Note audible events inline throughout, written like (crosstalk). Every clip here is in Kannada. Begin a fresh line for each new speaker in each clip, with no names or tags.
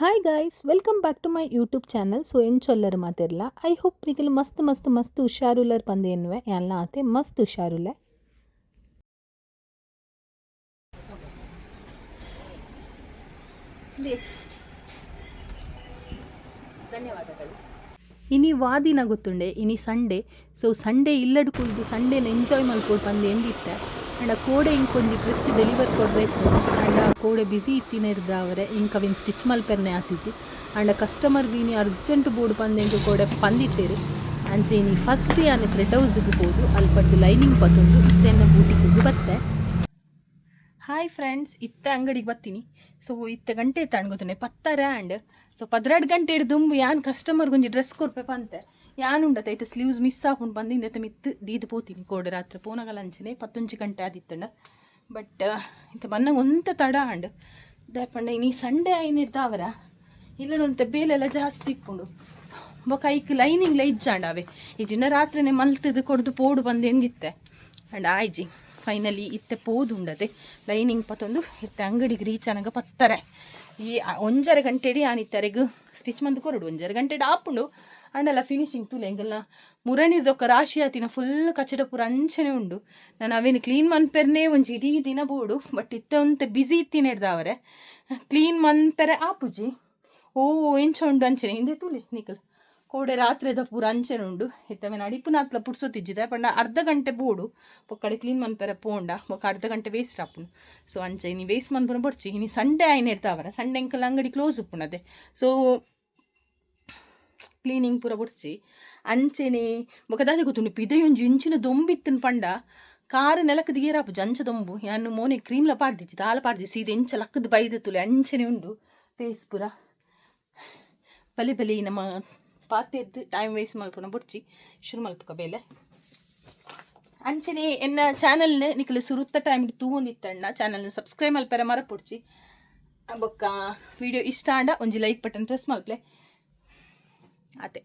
hi guys welcome back to my YouTube channel so ಏನು ಚೊಲ್ಲರ್ ಮಾತಿರಲ್ಲ ಐ ಹೋಪ್ ನಿಖಿಲ್ ಮಸ್ತ್ ಮಸ್ತ್ ಮಸ್ತ್ ಹುಷಾರುಲ್ಲರ್ ಪಂದೆ ಎನ್ನುವೆ ಎಲ್ಲ ಆತೆ, ಮಸ್ತ್ ಹುಷಾರುಲ್ಲೆ.
ಧನ್ಯವಾದಗಳು. ಇನಿ ವಾದಿನ ಗೊತ್ತುಂಡೆ, ಇನಿ ಸಂಡೇ ಸೊ ಸಂಡೇ ಇಲ್ಲಡ್ ಕುಯ್ದು ಸಂಡೇನ ಎಂಜಾಯ್ ಮಾಡ್ಕೊಂಡು ಪಂದೆ ಎಂದಿತ್ತೆ ಆಂಡ ಕೋಡೆ ಇಂಕೊಂಜಿ ಡ್ರೆಸ್ ಡೆಲಿವರ್ ಕೊಡ್ಬೇಕು ಆಂಡ ಕೋಡೆ ಬಿಸಿ ಇತ್ತಿನ ಇರ್ದಾವರೆ ಇಂಕ ಅವಿನ್ ಸ್ಟಿಚ್ ಮಲ್ಪೆರ್ನೆ ಆತಿಜಿ ಆಂಡ ಕಸ್ಟಮರ್ ಬೀನಿ ಅರ್ಜೆಂಟ್ ಬೋರ್ಡ್ ಪಂದೆಂಗೆ ಕೋಡೆ ಪಂದಿತ್ತೇರಿ ಅಂಚೆ ಇನ್ನು ಫಸ್ಟ್ ಯಾನೆ ಥ್ರೆಡ್ ಹೌಸಿಗೆ ಹೋದು ಅಲ್ಲಿ ಪಟ್ಟು ಲೈನಿಂಗ್ ಬಂದು ಇತ್ತೆನ್ನ ಬೂಟಿಗೆ ಬತ್ತೆ ಹಾಯ್ ಫ್ರೆಂಡ್ಸ್ ಇತ್ತ ಅಂಗಡಿಗೆ ಬರ್ತೀನಿ ಸೊ ಇತ್ತ ಗಂಟೆ ಇತ್ತ ಗೊತ್ತನೆ ಪತ್ತರ ಆ್ಯಂಡ್ ಸೊ ಪದ್ರೆಡ್ ಗಂಟೆ ಹಿಡ್ದು ಯಾನ್ ಕಸ್ಟಮರ್ಗೊಂಜಿ ಡ್ರೆಸ್ ಕೊರ್ಪೆ ಪಂತೆ ಐತೆ ಸ್ಲೀವ್ಸ್ ಮಿಸ್ ಬಂದು ಬಂದಿಂದ ಮಿತ್ತು ದೀದು ಪೋತಿನಿ ಕೋಡೆ ರಾತ್ರಿ. ಪೋನಗಲ ಅಂಚನೆ ಪತ್ತೊಂಜಿ ಗಂಟೆ ಆದಿತ್ತಂಡ ಬಟ್ ಇಂತ ಬನ್ನ ಒಂತ ತಡ ಆಂಡ್. ದಯಪಂಡ ಇನಿ ಸಂಡೇ ಐನಿರ್ದಾವರ ಇಲ್ಲಡೊಂತೆ ಬೇಲೆಲ್ಲ ಜಾಸ್ತಿ ಇಪ್ಪುಂಡು ಬೊಕ ಐಕ್ ಲೈನಿಂಗ್ ಇಜ್ಜಾಂಡಾವೆ ಈ ಈಜಿನ ರಾತ್ರಿನೇ ಮಲ್ತದು ಕೊಡ್ದು ಪೋಡು ಬಂದು ಹೆಂಗಿತ್ತೆ? ಅಂಡ್ ಆಯ್ಜಿ ಫೈನಲಿ ಇತ್ತೆ ಪೋದುಂಡದೆ ಲೈನಿಂಗ್ ಪತ್ತೊಂದು ಇತ್ತೆ ಅಂಗಡಿಗೆ ರೀಚ್ ಅನಗ ಪತ್ತಾರೆ. ಈ ಒಂಜರ ಗಂಟೆಡಿ ಆನಿತ್ತರೆಗು. ಸ್ಟಿಚ್ ಮಂದು ಕೊರಡು, ಒಂಜರ ಗಂಟೆಡಿ ಆಪುಂಡು. ಅಂಡಲ್ಲ ಫಿನಿಶಿಂಗ್ ತುಲೆ ಎಂಗೆಲ್ಲ ಮುರಣಿದೊಕ್ಕ ರಾಶಿ ಆತಿನ ಫುಲ್ ಕಚಡ ಪೂರ ಅಂಚನೆ ಉಂಡು. ನಾನು ಅವೇನು ಕ್ಲೀನ್ ಮನ್ಪೆರ್ನೇ ಒಂಜಿ ಇಡೀ ದಿನ ಬೋಡು ಬಟ್ ಇತ್ತೆ ಒಂತೆ ಬಿಸಿ ಇತ್ತಿನ ಹಿಡ್ದಾವರೆ ಕ್ಲೀನ್ ಮನ್ಪೆರೆ ಆಪುಜಿ ಓ, ಎಂಚ ಉಂಡು ಅಂಚನೆ. ಹಿಂದೆ ತುಲೆ, ನಿಖಲ್. ಕೋಡೆ ರಾತ್ರಿದ ಪೂರ ಅಂಚನೆ ಉಂಡು. ಇತ್ತವೇನು ಅಡಿಪುನಾತ್ಲ ಪುಡ್ಸೋತಿಜ್ಜಿದೆ ಪಂಡ ಅರ್ಧ ಗಂಟೆ ಬೋಡು. ಪೊಕ್ಕಡೆ ಕ್ಲೀನ್ ಮನ್ಪೆರೆ ಪೋಂಡ ಬೊಕ್ಕ ಅರ್ಧ ಗಂಟೆ ವೇಸ್ಟ್ ಆಪುನು ಸೊ ಅಂಚೆ, ಇನಿ ವೇಸ್ಟ್ ಮನ್ಪುನ ಬೊಡ್ಚಿ ಇನಿ ಸಂಡೆ ಆಯ್ನ ಇರ್ತಾವರ ಸಂಡೆ ಎಂಕಲ್ ಅಂಗಡಿ ಕ್ಲೋಸ್ ಉಪ್ಪುನದೆ. ಸೊ ಕ್ಲೀನಿಂಗ್ ಪೂರ ಬೊಡ್ಚಿ ಅಂಚೆನೆ ಬೊಕದಾದೆ ಗೊತ್ತುಂಡು ಪಿದೆ ಒಂಜಿ ಇಂಚಿನ ದೊಂಬಿತ್ತಿನ ಪಂಡ, ಕಾರು ನೆಲಕ್ಕೆ ದಿಗೇರಾಪು ಜಂಚ ದೊಂಬು, ಯಾನು ಮೋನೆ ಕ್ರೀಮ್ಲ ಪಾಡ್ದಿಚ್ಚಿ ತಾಲ ಪಾಡ್ದಿಸಿ ಇದು ಇಂಚ ಲಕ್ಕದ ಬೈದ ತುಲೆ ಅಂಚನೆ ಉಂಡು. ಫೇಸ್ ಪೂರ ಬಲಿ ಬಲಿ ನಮ್ಮ ಪಾತೆರ್ದು ಟೈಮ್ ವೇಸ್ಟ್ ಮಲ್ಪುನ ಬೊಡ್ಚಿ, ಶುರು ಮಲ್ಪಕ ಬೇಲೆ. ಅಂಚನೆ ಎನ್ನ ಚಾನಲ್ನ ನಿಕಲು ಸುರುತ್ತ ಟೈಮ್ ತೂವೊಂದಿತ್ತಣ್ಣ, ಚಾನಲ್ನ ಸಬ್ಸ್ಕ್ರೈಬ್ ಮಲ್ಪೆರ ಮರ ಪೊಡ್ಚಿ ಬೊಕ್ಕ ವಿಡಿಯೋ ಇಷ್ಟ ಆಂಡ, ಒಂಜಿ ಲೈಕ್ ಬಟನ್ ಪ್ರೆಸ್ ಮಲ್ಪಲೆ. ಅದೇ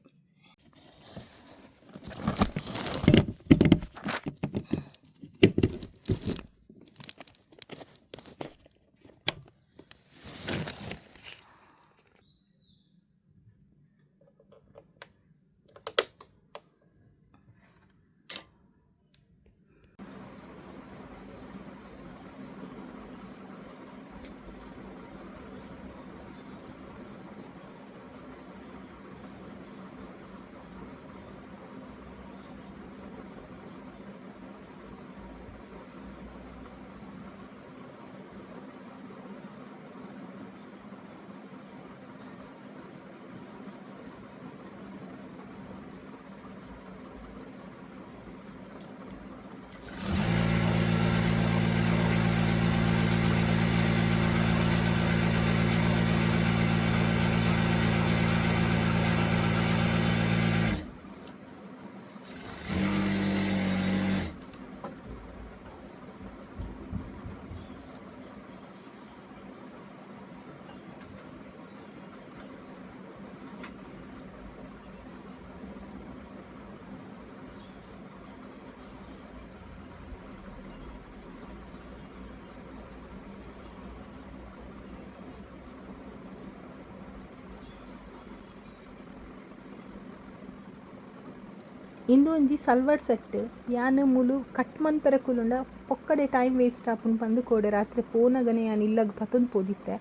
ಇಂದು ಒಂಜಿ ಸಲ್ವಾರ್ ಸೆಟ್, ಯಾನ್ ಮುಲು ಕಟ್ ಮನ್ಪೆರ ಕುಲುಂಡ ಪೊಕ್ಕಡೆ ಟೈಮ್ ವೇಸ್ಟ್ ಆಪುನ್ ಪಂದು ಕೋಡೆ ರಾತ್ರಿ ಪೋನಗನೆ ಯಾನ್ ಇಲ್ಲಗ್ ಪತೊಂದು ಪೋದಿತ್ತೆ.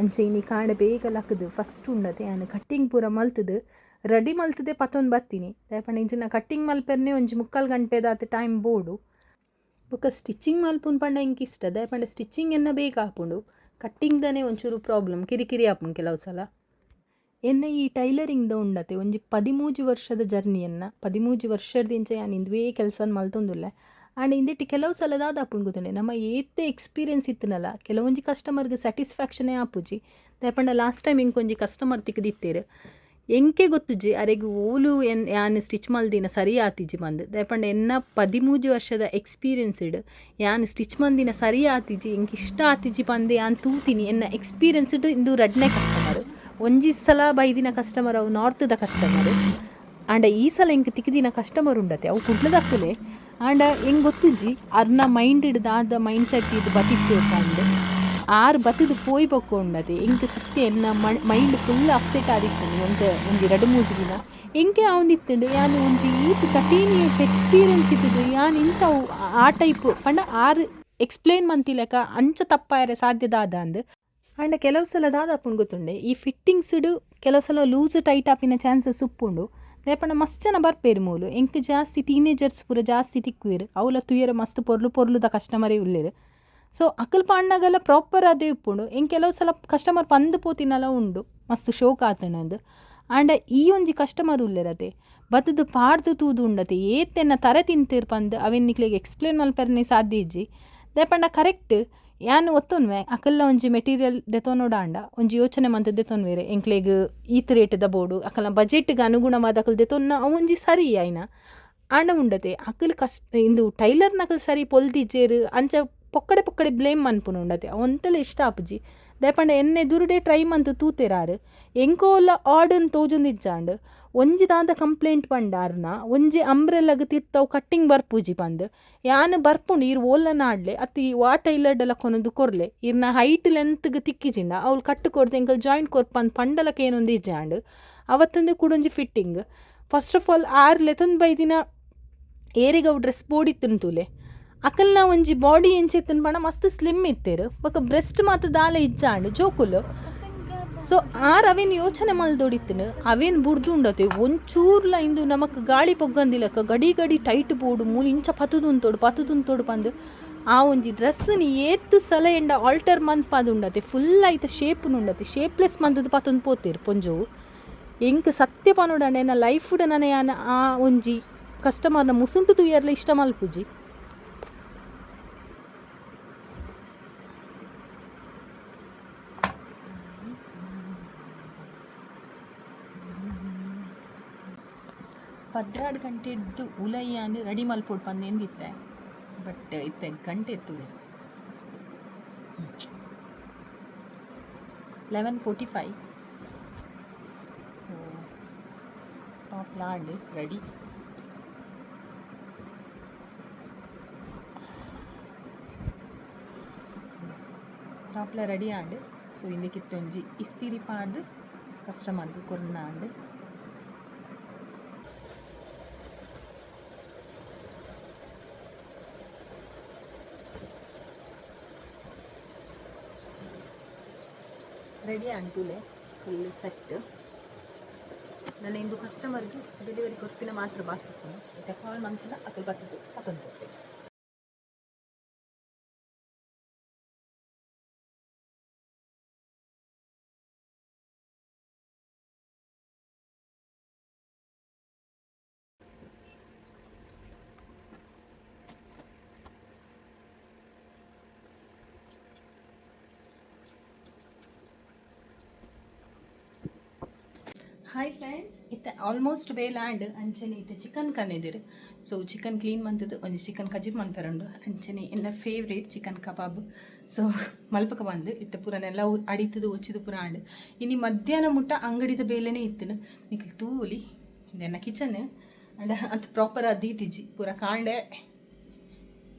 ಅಂಚೆ ಇನಿ ಕಾಂಡೆ ಬೇಗ ಲಕ್ಕದು ಫಸ್ಟ್ ಉಂಡದೆ ಯಾನ್ ಕಟ್ಟಿಂಗ್ ಪೂರ ಮಲ್ತದು, ರೆಡಿ ಮಲ್ತದೆ ಪತೊಂದು ಬತ್ತೀನಿ. ದಯಪಂಡ ಇಂಚಿನ ಕಟ್ಟಿಂಗ್ ಮಲ್ಪೆರ್ನೆ ಒಂಜಿ ಮುಕ್ಕಾಲು ಗಂಟೆದಾತ ಟೈಮ್ ಬೋಡು. ಬೊಕ ಸ್ಟಿಚಿಂಗ್ ಮಲ್ಪುನ್ ಪಂಡ ಇಂಕ್ ಇಷ್ಟ ದಯಪಂಡ ಸ್ಟಿಚಿಂಗ್ ಎನ್ನ ಬೇಗ ಆಪುಂಡು. ಕಟ್ಟಿಂಗ್ದನೆ ಒಂಚೂರು ಪ್ರಾಬ್ಲಮ್, ಕಿರಿಕಿರಿ ಆಪುಂಡು ಕೆಲವು ಸಲ. ಎನ್ನ ಈ ಟೈಲರಿಂಗ್ದ ಉಂಡತೆ. ಒಂಜಿ ಪದಿಮೂಜಿ ವರ್ಷದ ಜರ್ನಿಯನ್ನ, ಪದಿಮೂಜಿ ವರ್ಷದಿಂಚ ಯಾನ್ ಇಂದುವೇ ಕೆಲಸ ಮಲ್ತೊಂದುಲ್ಲೆ. ಆಂಡ್ ಇಂದಿಟ್ಟು ಕೆಲವು ಸಲದಾದ ಆಪುಂಡು ಗೊತ್ತುಂಡೆ ನಮ್ಮ ಏತೆ ಎಕ್ಸ್ಪೀರಿಯನ್ಸ್ ಇತ್ತನಲ್ಲ, ಕೆಲವೊಂಜಿ ಕಸ್ಟಮರ್ಗೆ ಸ್ಯಾಟಿಸ್ಫ್ಯಾಕ್ಷನೇ ಆಪುಜಿ. ದಯಪಂಡ ಲಾಸ್ಟ್ ಟೈಮ್ ಇಂಕೊಂಜಿ ಕಸ್ಟಮರ್ ತಿಕ್ಕದಿತ್ತೇರು
ಎಂಕೆ ಗೊತ್ತುಜಿ ಅರೆಗ್ ಓಲು ಎನ್ ಯಾನ್ ಸ್ಟಿಚ್ ಮಲ್ದಿನ ಸರಿ ಆತಿಜಿ ಬಂದು ದಯಪಂಡ ಎನ್ನ ಪದಿಮೂಜಿ ವರ್ಷದ ಎಕ್ಸ್ಪೀರಿಯನ್ಸ್ಡ್ ಯಾನ್ ಸ್ಟಿಚ್ ಮಂದಿನ ಸರಿ ಆತಿಜಿ ಎಂಕ್ ಇಷ್ಟ ಆತಿಜಿ ಪಂದೆ ಯಾನ್ ತೂತೀನಿ ಎನ್ನ ಎಕ್ಸ್ಪೀರಿಯನ್ಸ್ಡ್ ಇಂದು ರಡ್ನೆ ಕಸ್ಟಮರ್. ಒಂಜಿ ಸಲ ಬೈದಿನ ಕಸ್ಟಮರ್ ಅವು, ನಾರ್ತ್ದ ಕಸ್ಟಮರ್ ಆಂಡ ಈ ಸಲ ಎಂಕ್ ತಿಕ್ಕಿದಿನ ಕಸ್ಟಮರ್ ಉಂಡತೆ. ಅವು ಕುಡ್ಲದಕ್ಕಲೆ ಆಂಡ ಎಂಗ್ ಗೊತ್ತಿಜ್ಜಿ? ಅರ್ನ ಮೈಂಡ್ ದಾದ ಮೈಂಡ್ ಸೆಟ್ ಇದು ಬತಿತ್ತು ಅಂದು. ಆರು ಬತ್ತದು ಪೋಯ್ ಬೊಕ್ಕೊಂಡದೆ ಎಂಕ್ ಸತ್ಯ ಎನ್ನ ಮೈಂಡ್ ಫುಲ್ ಅಪ್ಸೆಟ್ ಆದಿತ್ತು ಒಂದು ಒಂದು ಎರಡು ಮೂಜಿ ದಿನ. ಎಂಕೆ ಅವನಿತ್ತಂಡು, ಯಾನು ಒಂಜಿ ಈ ತರ್ಟೀನ್ ಇಯರ್ಸ್ ಎಕ್ಸ್ಪೀರಿಯನ್ಸ್ ಇದ್ದಿದ್ದು, ಯಾನ್ ಇಂಚ ಅವು ಆ ಟೈಪ್ ಪಂಡ ಆರು ಎಕ್ಸ್ಪ್ಲೇನ್ ಮಂತಿಲಕ ಅಂಚ ತಪ್ಪಾಯರೆ ಸಾಧ್ಯದಾದ ಅಂದು. ಅಂಡ ಕೆಲವು ಸಲ ದಾದಾಪುಂಡು ಗೊತ್ತುಂಡೆ ಈ ಫಿಟ್ಟಿಂಗ್ಸ್ಡು ಕೆಲವು ಸಲ ಲೂಸ್ ಟೈಟ್ ಆಪಿನ ಚಾನ್ಸಸ್ ಉಪ್ಪುಂಡು. ಲೇಪಂಡ ಮಸ್ತ್ ಜನ ಬರ್ಪೇರು ಮೂಲು. ಎಂಕ್ ಜಾಸ್ತಿ ಟೀನೇಜರ್ಸ್ ಪೂರ ಜಾಸ್ತಿ ತಿಕ್ಕುವೆರ್. ಅವಲ ತುಯರ ಮಸ್ತ್ ಪೊರ್ಲು ಪೊರ್ಲುದ ಕಸ್ಟಮರೇ ಉಳ್ಳೇರು ಸೊ ಅಕಲ್ ಅಣ್ಣಗೆಲ್ಲ ಪ್ರಾಪರ್ ಅದೇ ಉಪ್ಪುಂಡು. ಎಂಕ್ ಕೆಲವು ಸಲ ಕಸ್ಟಮರ್ ಪಂದು ಪೋತಿನಲ ಉಂಡು. ಮಸ್ತ್ ಶೋಕ್ ಆತನಂದು ಆಂಡ ಈ ಒಂಜಿ ಕಸ್ಟಮರ್ ಉಲ್ಲೆರದೆ ಬತ್ತದು ಪಾಡ್ದು ತೂದು ಉಂಡತೆ. ಏತೆನ್ನ ತರ ತಿಂತೀರ್ ಪಂದು ಅವೆನ್ ನಿಕ್ಲೆಗ್ ಎಕ್ಸ್ಪ್ಲೇನ್ ಮಲ್ಪರನೇ ಸಾಧ್ಯ ಇಜ್ಜಿ. ದೇಪಂಡ ಕರೆಕ್ಟ್ ಯಾನ್ ಒತ್ತೊನ್ವೆ? ಅಕಲ್ಲ ಒಂಜಿ ಮೆಟೀರಿಯಲ್ ದೆತೊನೋಡಾಂಡ ಒಂಜಿ ಯೋಚನೆ ಮಂತ್ ದೆತೊನ್ವೇರೆ ಎಂಕ್ಲೆಗ್ ಈತ್ ದ ಬೋಡು ಅಕಲ್ನ ಬಜೆಟ್ಗೆ ಅನುಗುಣವಾದ ಅಕಲ್ ದೆತೊನ್ನ ಅವೊಂಜಿ ಸರಿ ಆಯ್ನ? And ಉಂಡತೆ Akal ಕಸ್, into tailor Akal ಸರಿ ಪೊಲ್ದಿಜೇರು ಅಂಚ ಪೊಕ್ಕಡೆ ಪೊಕ್ಕಡೆ ಬ್ಲೇಮ್ ಮನ್ಪುನ ಉಂಡತೆ ಅವಂತಲ್ಲ ಇಷ್ಟ ಆಪುಜಿ ದೇಪಂಡ ಎನ್ನೆ ದುರುಡೆ ಟ್ರೈ ಮಂತ್ ತೂತೆರಾರು. ಎಂಕೋಲ ಆರ್ಡನ್ ತೋಜೊಂದಿಜ್ಜಾಂಡ್. ಒಂಜಿ ದಾದ ಕಂಪ್ಲೇಂಟ್ ಪಂಡಾರ್ನ, ಒಂಜಿ ಅಂಬ್ರೆಲ್ಲಗ್ ತಿರ್ತವು ಕಟ್ಟಿಂಗ್ ಬರ್ಪುಜಿ ಪಂದ್. ಯಾನ್ ಬರ್ಪುಂಡು ಇರ್ ಓಲ್ಲ ನಾಡ್ಲೆ, ಅತ್ತಿ ವಾ ಟೈಲರ್ಡೆಲ್ಲ ಕೊನೊಂದು ಕೊರ್ಲೆ. ಇರ್ನ ಹೈಟ್ ಲೆಂತ್ಗ್ ತಿಕ್ಕಿಜಿಂಡ, ಅವ್ಲು ಕಟ್ಟು ಕೊಡ್ದು ಎಂಕಲ್ ಜಾಯಿಂಟ್ ಕೊರ್ಪಂದ್ ಪಂಡಲಕ್ಕೆ ಏನೊಂದು ಇಜ್ಜಾಂಡ್. ಅವತ್ತೊಂದು ಕೂಡೊಂಜಿ ಫಿಟ್ಟಿಂಗ್. ಫಸ್ಟ್ ಆಫ್ ಆಲ್ ಆರ್ ಲೆತೊಂದು ಬೈದಿನ ಏರಿಗ ಅವು ಡ್ರೆಸ್ ಬೋಡಿತ್ತುಂತುಲೆ ಅಕಲ್ನ ಒಂಜಿ ಬಾಡಿ ಎಂಚೆತ್ತನ್ ಪಂಡ ಮಸ್ತ್ ಸ್ಲಿಮ್ ಇತ್ತೇರು. ಬೊಕ ಬ್ರೆಸ್ಟ್ ಮಾತ ದಾಲ ಇಜ್ಜಾಂಡ್, ಜೋಕುಲು. ಸೊ ಆರ್ ಅವೇನ್ ಯೋಚನೆ ಮಲ್ದೊಡಿತ್ತನು. ಅವೇನ್ ಬುಡ್ದುಂಡತೆ? ಒಂಚೂರ್ಲ ಇಂದು ನಮಕ್ ಗಾಳಿ ಪೊಗ್ಗಂದಿಲಕ ಗಡಿ ಗಡಿ ಟೈಟ್ ಬೋಡು ಮೂಲು ಇಂಚ ಪತುದುಂತೋಡು ಪತುದುಂತೋಡು ಪಂದ್ ಆ ಒಂಜಿ ಡ್ರೆಸ್ ನೀ ಏತ್ ಸಲ ಎಂಡ ಆಲ್ಟರ್ ಮಂತ್ ಪದುಂಡತೆ ಫುಲ್ ಐತ ಶೇಪ್ ಉಂಡತೆ. ಶೇಪ್ಲೆಸ್ ಮಂತದ ಪತೊಂದು ಪೋತೇರು ಪೊಂಜೋವು ಎಂಕ್ ಸತ್ಯ ಪನೋಡ ನನ್ನ ಲೈಫ್ಡ್ ನನ್ನ ಆ ಒಂಜಿ ಕಸ್ಟಮರ್ನ ಮುಸುಂಟು ತುಯ್ಯರ್ಲ ಇಷ್ಟ ಮಲ್ಪುಜಿ. ಪದ್ರಾಡು ಗಂಟೆ ಇದ್ದು ಉಲಯ್ಯ ಅಂದ್ರೆ ರೆಡಿ ಮಲ್ಪೊಡು ಪಂದು ಎಂದಿತ್ತೆ? ಬಟ್ ಇತ್ತೆ, ಗಂಟೆ ಎತ್ತುವೆ eleven forty five so top Lad ready ಟಾಪ್ಲ ರೆಡಿ ಆಂಡ್ ಸೊ ಇಂದಕ್ಕಿತ್ತು ಒಂಜಿ ಇಸ್ತಿರಿ ಪಾಡ್ ಕಸ್ಟಮರ್ಗೆ ಕೊರ್ನ ಆಂಡ್ ರೆಡಿ ಆಂಟುಲೆ ಫುಲ್ ಸೆಟ್ ನಾನು ಇಂದು ಕಸ್ಟಮರ್ಗೆ ಡೆಲಿವರಿ ಕೊಟ್ಟಿನ ಮಾತ್ರ ಮತ್ತೆ ಕಾಲ್ ಮಂತಿನ ಅಕಲ್ ಬರ್ತದೆ ತಗೊಂಡು ಕೊಡ್ತೇವೆ ಹಾಯ್ ಫ್ರೆಂಡ್ಸ್ ಇತ್ತ ಆಲ್ಮೋಸ್ಟ್ ಬೇ ಲ್ಯಾಂಡ್ ಅಂಚನೆ ಇತ್ತೆ ಚಿಕನ್ ಕಣ್ಣಿದ್ದೀರಿ ಸೊ ಚಿಕನ್ ಕ್ಲೀನ್ ಮಂತದ್ದು ಒಂದು ಚಿಕನ್ ಕಜಿಪ್ ಮಂತರಂಡು ಅಂಚನೆ ಎನ್ನ ಫೇವ್ರೇಟ್ ಚಿಕನ್ ಕಬಾಬ್. ಸೊ (laughs) ಮಲ್ಪಕ ಬಂದು ಇತ್ತೆ ಪೂರನೆಲ್ಲ ಅಡಿತದು ಒಚ್ಚಿದು ಪೂರ ಆಂಡ್. ಇನ್ನು ಮಧ್ಯಾಹ್ನ ಮುಟ್ಟ ಅಂಗಡಿದ ಬೇಲೆನೆ ಇತ್ತು ನಿಕ್ಲು ತೂಲಿ ಇದೆಲ್ಲ ಕಿಚನ್ ಅಂಡ್ ಅಂತ ಪ್ರಾಪರ್ ಅದೀತಿಜಿ ಪೂರ ಕಾಂಡೆ.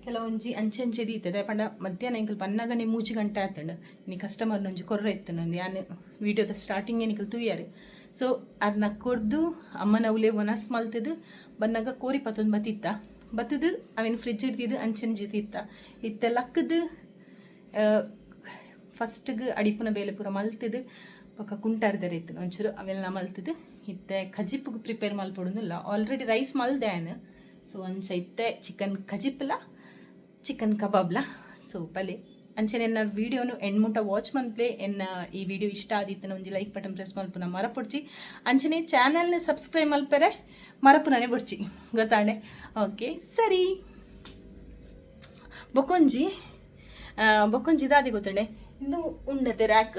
ಕೆಲವೊಂಜಿ ಅಂಚೆ ಅಂಚೆ ದೀತದೆ. ಪಂಡ ಮಧ್ಯಾಹ್ನ ಎಂಕಲ್ ಪನ್ನಗನೆ ಮೂಜಿ ಗಂಟೆ ಆತಂಡ. ನೀ ಕಸ್ಟಮರ್ ಒಂಜಿ ಕೊರ್ರೆ ಇತ್ತು ನಂದು ಯಾನು ವೀಡಿಯೋದ ಸ್ಟಾರ್ಟಿಂಗ್ ನಿಕಲ್ ತೂಯಾರು. ಸೊ ಅದನ್ನ ಕೊಡ್ದು ಅಮ್ಮನ ಉಲೆ ಒನಸ್ ಮಲ್ತದು ಬಂದಾಗ ಕೋರಿ ಪತ್ತೊಂದು ಬತ್ತಿತ್ತ. ಬತ್ತದು ಅವೇನು ಫ್ರಿಜ್ ಇಡ್ತಿದ್ದು ಅಂಚನ್ ಜೊತೆ ಇತ್ತ. ಲಕ್ಕದು ಫಸ್ಟ್ಗೆ ಅಡಿಪುನ ಬೇಲೆ ಪೂರ ಮಲ್ತದು. ಪಕ್ಕ ಕುಂಟಾರ್ದರೆ ಇತ್ತು. ಒಂಚೂರು ಅವೆಲ್ಲ ಮಲ್ತದು. ಇತ್ತೆ ಖಜಿಪ್ಗೆ ಪ್ರಿಪೇರ್ ಮಲ್ಪಡೋದಿಲ್ಲ. ಆಲ್ರೆಡಿ ರೈಸ್ ಮಲ್ದ್ಯಾನ್ ಸೊ ಒಂಚ ಇತ್ತೆ ಚಿಕನ್ ಖಜಿಪ್ಲ ಚಿಕನ್ ಕಬಾಬ್ಲ ಸೊ ಪಲೆ ಅಂಚನೆ ನನ್ನ ವಿಡಿಯೋನು ಎಣ್ಮುಟ ವಾಚ್ ಮನ್ಪ್ಲೆ ಎನ್ನ ಈ ವಿಡಿಯೋ ಇಷ್ಟ ಆದಿತ್ತು ಒಂಜಿ ಲೈಕ್ ಬಟನ್ ಪ್ರೆಸ್ ಮಲ್ಪುನ ಮರಪೊಡ್ಚಿ. ಅಂಚನೆ ಚಾನಲ್ನ ಸಬ್ಸ್ಕ್ರೈಬ್ ಮಲ್ಪರೆ ಮರಪುನನೆ ಬೊಡ್ಚಿ. ಗೊತ್ತಾಂಡೆ ಓಕೆ ಸರಿ. ಬೊಕೊಂಜಿ ಬೊಕೊಂಜಿ ಇದಾದಿ ಗೊತ್ತಂಡೆ? ಇಂದು ಉಂಡತೆ ರ್ಯಾಕ್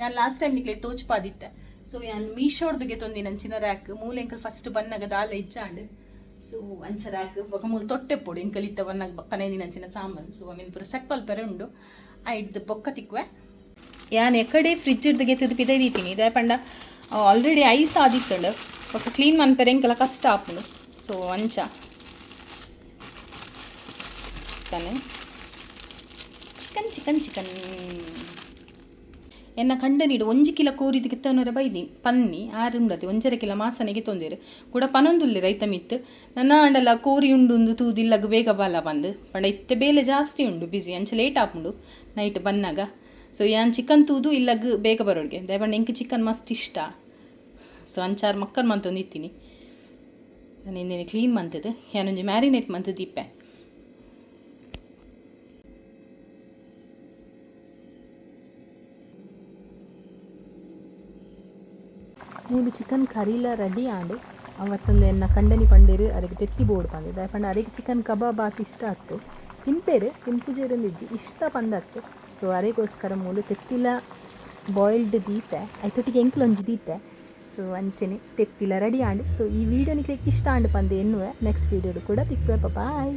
ನಾನು ಲಾಸ್ಟ್ ಟೈಮ್ ನಿಕ್ಲೆ ತೋಚ್ಪಾದಿತ್ತೆ. ಸೊ ಯಾನ್ ಮೀಶೋಡ್ದುಗೆ ತೊಂದಿನ ಅಂಚಿನ ರ್ಯಾಕ್ ಮೂಲೆಂಕಲ್ ಫಸ್ಟ್ ಬಂದಾಗ ದಾಲ ಇಜ್ಜಾಂಡ್. ಸೊ ಅಂಚರಾಕ್ ಬೊಕ ಮೂಲ ತೊಟ್ಟೆ ಪೊಡು ಎಂಕಲ್ ಇತ್ತ ಬನ್ನಗ ಬಕ್ಕನೆ ದಿನಂಚಿನ ಸಾಮಾನು ಸೊ ಪುರ ಪೂರ ಸೆಟ್ಪಲ್ ಪೆರೆ ಉಂಡು. ಐಡ್ದು ಬೊಕ್ಕ ತಿಕ್ವೆ. ಯಾನ್ ಎಕಡೆ ಫ್ರಿಜ್ ಇರ್ದಗೆ ಗೆತ್ತದ ಪಿದೆ ದೀತೀನಿ ಇದೇ ಪಂಡ ಆಲ್ರೆಡಿ ಐಸ್ ಆದಿತ್ತಂಡು. ಬೊಕ ಕ್ಲೀನ್ ಮನ್ಪೆರೆ ಎಂಕಲ ಕಷ್ಟ ಆಪುಂಡು. ಸೊ ಅಂಚ. ತಾನೆ. Chicken chicken chicken. ಎನ್ನ ಕಂಡನಿಡು ಒಂಜಿ ಕಿಲ ಕೋರಿದ ಕಿತ್ತವನರ ಬೈದಿ. ಪನ್ನಿ, ಆರು ಉಂಡತಿ, ಒಂಜರ ಕಿಲ ಮಾಸನೆಗೆ ತೊಂದಿರು ಕೂಡ ಪನೊಂದುಲ್ಲೆ ರೈತ ಮಿತ್ತು. ನನ್ನ ಆಂಡಲ ಕೋರಿ ಉಂಡು ತೂದಿಲ್ಲಗ ಬೇಗ ಬಾಲ ಬಂದು. ಪಂಡ ಇತ್ತೆ ಬೇಲೆ ಜಾಸ್ತಿ ಉಂಡು ಬಿಸಿ ಅಂಚೆ ಲೇಟ್ ಆಪುಂಡು ನೈಟ್ ಬನ್ನಾಗ ಸೊ ಯಾನ್ ಚಿಕನ್ ತೂದು ಇಲ್ಲಗ ಬೇಗ ಬರೋಡ್ಗೆ ದಯಪಂಡ ಎಂಕ್ ಚಿಕನ್ ಮಸ್ತ್ ಇಷ್ಟ. ಸೊ ಅಂಚಾರು ಮಕ್ಕರ್ ಮಂತೊಂದು ಇತ್ತೀನಿ. ನಾನು ಇನ್ನೇನು ಕ್ಲೀನ್ ಮಂತದ್ದು. ಯಾನೊಂಜಿ ಮ್ಯಾರಿನೇಟ್ ಮಂತದ್ದು ಇಪ್ಪೆ.
ಮೂಲು ಚಿಕನ್ ಕರಿಲ ರೆಡಿ ಆಂಡು. ಅವತ್ತೊಂದು ಎನ್ನ ಕಂಡನಿ ಪಂಡೇರು ಅದಕ್ಕೆ ತೆತ್ತಿ ಬೋರ್ಡ್ ಪಂದೆ ದಾಯಪಂಡ ಅದಕ್ಕೆ ಚಿಕನ್ ಕಬಾಬ್ ಆತ್ ಇಷ್ಟ ಆಯ್ತು ತಿನ್ಪೇರು ತಿನ್ಪುಜೇರಂದಿಜ್ಜಿ ಇಷ್ಟ ಪಂದತ್ತು ಸೊ ಅರೆಗೋಸ್ಕರ ಮೂಲ ತೆತ್ತಿಲ ಬಾಯ್ಲ್ಡ್ ದೀತೆ. ಐತೊಟ್ಟಿಗೆ ಎಂಕ್ಲೊಂಜಿ ದೀತೆ. ಸೊ ಅಂಚನೆ ತೆತ್ತಿಲ ರೆಡಿ ಆಂಡ್. ಸೊ ಈ ವಿಡಿಯೋ ನಿಕ್ಲಿಕ್ಕೆ ಇಷ್ಟ ಆಂಡ್ ಪಂದೆ ಎನ್ನುವೆ. ನೆಕ್ಸ್ಟ್ ವಿಡಿಯೋಡು ಕೂಡ ತಿಕ್ವೆ ಬಾಯ್